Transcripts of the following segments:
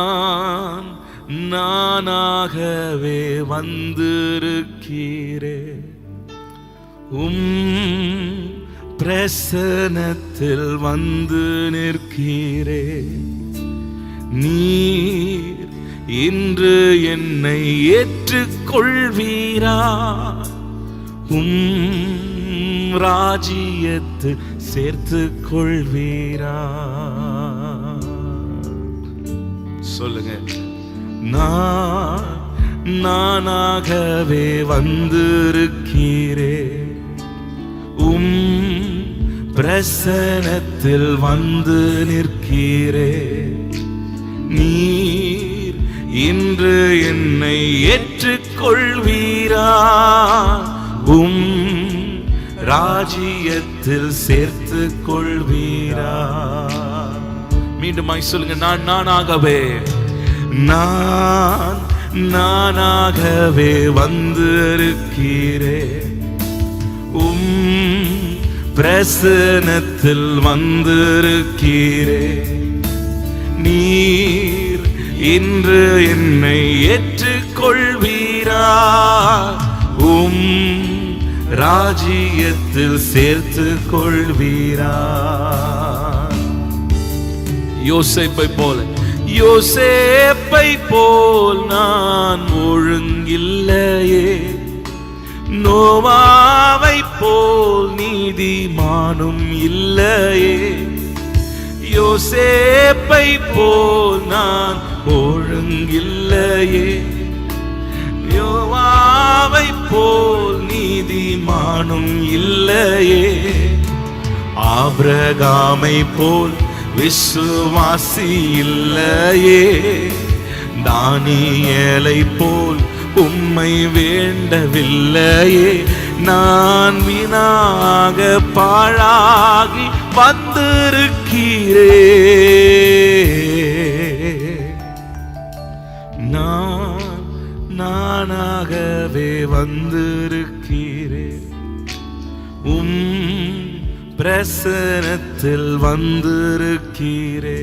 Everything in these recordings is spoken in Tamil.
நான் நானாகவே வந்திருக்கிறே. உம் பிரசனத்தில் வந்து நிற்கிறே. நீர் இன்று என்னை ஏற்றுக்கொள்வீரா? உம் ராஜ்யத்து சேர்த்து கொள்வீரா சொல்லுங்க. நான் நானாகவே வந்திருக்கிறே. உம் பிரசனத்தில் வந்து நிற்கிறே. நீர் இன்று என்னை ஏற்றுக்கொள்வீரா? உம் ராஜ்யத்தில் சேர்த்து கொள்வீரா மீண்டுமாய் சொல்லுங்க நான் நானாகவே நான் நானாகவே வந்திருக்கிறே உம் பிரசனத்தில் வந்திருக்கிறே நீர் இன்று என்னை ஏற்றுக்கொள்வீரா? உம் ராஜ்யத்தில் சேர்த்து கொள்வீரா யோசேப்பை போல யோசேப்பை போல் நான் ஒழுங்கில்லையே. நோவாவை போல் நீதிமானும் இல்லையே. யோசேப்பை போல் நான் ஒழுங்கில்லையே. யோவாவை போல் நீதிமானும் இல்லையே. ஆபிரகாமை போல் விசுவாசி இல்லையே தானியலை போல் உம்மை வேண்டவில்லையே. நான் வீணாக பாழாகி வந்திருக்கிறே நான் நானாகவே வந்திருக்கிறேன். உம் பிரசனத்தில் வந்திருக்கிறே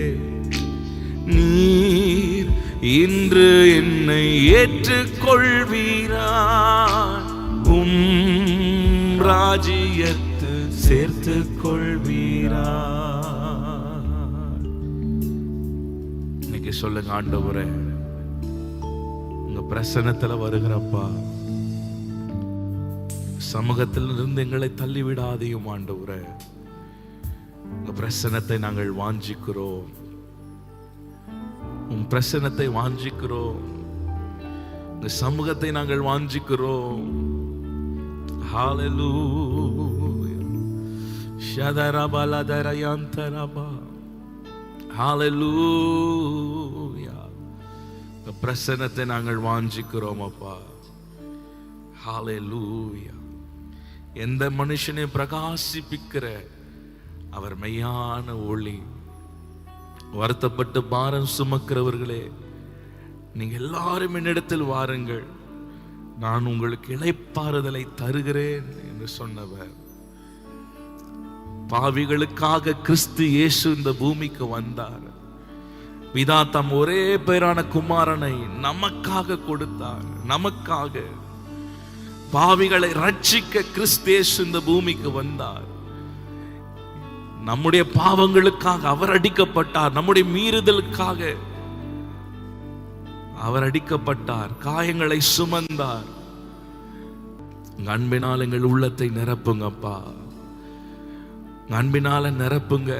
நீர் இன்று என்னை ஏற்றுக்கொள்வீரா. உம் ராஜ்யத்து சேர்த்து கொள்வீரா இன்னைக்கு சொல்லுங்க ஆண்டவரே. உங்க பிரசனத்துல வருகிறப்பா சமூகத்திலிருந்து எங்களை தள்ளிவிடாதையும் ஆண்டவரே. உங்க பிரசனத்தை நாங்கள் வாஞ்சிக்கிறோம் உன் பிரசனத்தை வாஞ்சிக்கிறோம் உங்க சமூகத்தை நாங்கள் வாஞ்சிக்கிறோம் Hallelujah. Shadarabaladarayantharaba. Hallelujah. உங்க பிரசனத்தை நாங்கள் வாஞ்சிக்கிறோம் அப்பா லூயா எந்த மனுஷனை பிரகாசிப்பிக்கிற அவர் மெய்யான ஒளி. வருத்தப்பட்டு பாரம் சுமக்கிறவர்களே நீங்கள் எல்லாரும் என்னிடத்தில் வாருங்கள். நான் உங்களுக்கு இளைப்பாறுதலை தருகிறேன் என்று சொன்னவர். பாவிகளுக்காக கிறிஸ்து இயேசு இந்த பூமிக்கு வந்தார். பிதா தம் ஒரே பேரான குமாரனை நமக்காக கொடுத்தார். நமக்காக பாவிகளை ரட்சிக்க கிறிஸ்தேசு இந்த பூமிக்கு வந்தார். நம்முடைய பாவங்களுக்காக அவர் அடிக்கப்பட்டார் நம்முடைய மீறுதலுக்காக அவர் அடிக்கப்பட்டார் காயங்களை சுமந்தார். அன்பினால் எங்கள் உள்ளத்தை நிரப்புங்கப்பா அன்பினால நிரப்புங்க.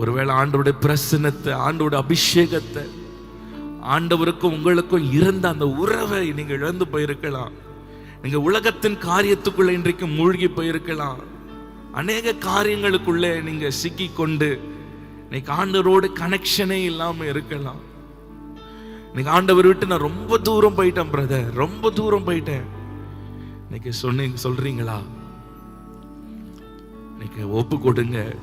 ஒருவேளை ஆண்டோட பிரசனத்தை ஆண்டோட அபிஷேகத்தை ஆண்டவருக்கும் உங்களுக்கும் இருந்த அந்த உறவை நீங்க இழந்து போயிருக்கலாம். நீங்க உலகத்தின் காரியத்துக்குள்ள இன்றைக்கு மூழ்கி போயிருக்கலாம். அநேக காரியங்களுக்குள்ளே நீங்கள் சிக்கி கொண்டு இன்னைக்கு ஆண்டவரோடு கனெக்ஷனே இல்லாமல் இருக்கலாம். இன்னைக்கு ஆண்டவர் விட்டு நான் ரொம்ப தூரம் போயிட்டேன் பிரதர் ரொம்ப தூரம் போயிட்டேன். இன்னைக்கு சொன்னீங்க சொல்றீங்களா? இன்னைக்கு ஒப்பு கொடுங்க.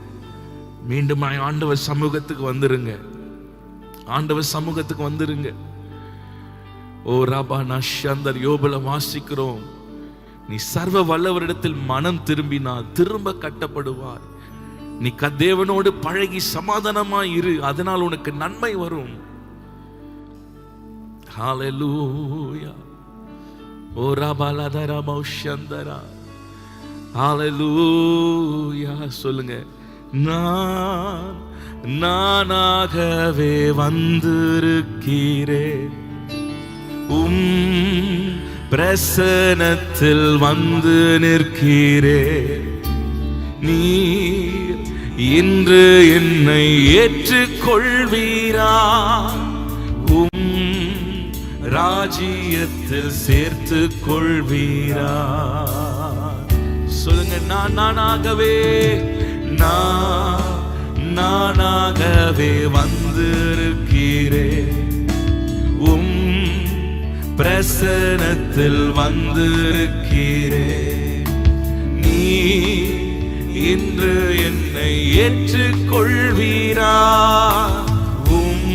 மீண்டும் ஆண்டவர் சமூகத்துக்கு வந்துருங்க. ஆண்டவர் சமூகத்துக்கு வந்துருங்க. ஓ ராபா நஷந்தர் யோபல வாசிக்கிறோம். நீ சர்வ வல்லவரிடத்தில் மனம் திரும்பினால் திரும்ப கட்டப்படுவார் நீ கத்தேவனோடு பழகி சமாதானமா இரு அதனால் உனக்கு நன்மை வரும். ஹalleluya ஓ ரபலதர மௌஷந்தரா ஹalleluya சொல்லுங்க. நான் நானாகவே வந்திருக்கிறேன். உம் பிரசனத்தில் வந்து நிற்கிறே. நீர் இன்று என்னை ஏற்றுக்கொள்வீரா? உம் ராஜ்யத்தில் சேர்த்து கொள்வீரா சொல்லுங்க நான் நானாகவே நான் நானாகவே வந்திருக்கிறேன். உம் பிரசனத்தில் வந்திருக்கிறேன் நீ இன்று என்னை ஏற்றுக்கொள்வீரா? உம்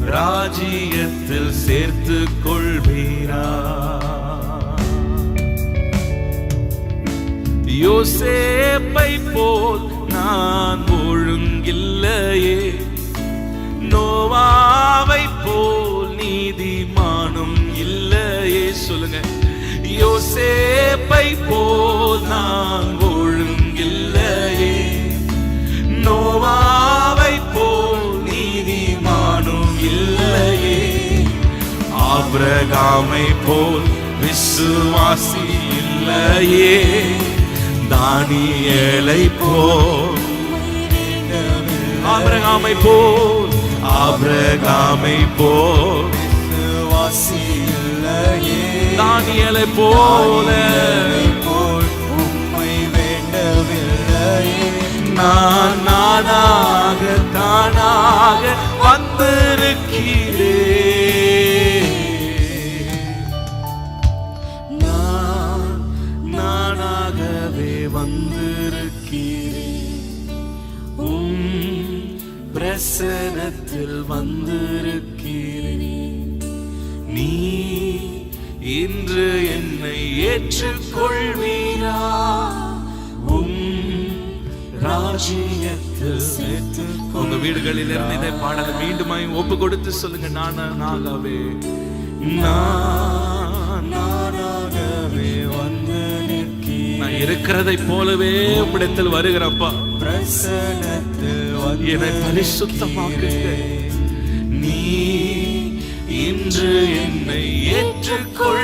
ராஜ்யத்தில் சேர்த்து கொள்வீரா யோசேப்பை போல் நான் ஒழுங்கில்லையே. நோவா யோசேப்பை போல் நான் ஒழுங்கில்லையே. நோவாவை போல் நீதிமானும் இல்லையே. ஆபிரகாமை போல் விசுவாசி இல்லையே. தானியலை போல் ஆபிரகாமை போல் ஆபிரகாமை போல் விசுவாசி இல்லையே. தானியலை போல. போல் உம்மை வேண்டவில்லையே நான் நானாக தானாக இன்று என்னை ஏற்றுக்கொள்வீரா? உம் ராஜ்யத்தில் சேர்த்து உங்க வீடுகளில் இருந்து இதை பாடலை மீண்டுமாய் ஒப்பு கொடுத்து சொல்லுங்க நானா நானாகவே நானாகவே வந்து நான் இருக்கிறதை போலவே உம்மிடத்தில் வருகிறப்பா. பிரசனத்தில் என்னை பரிசுத்தமாக்குங்க நீ இன்று என்னை ஏற்றுக்கொள்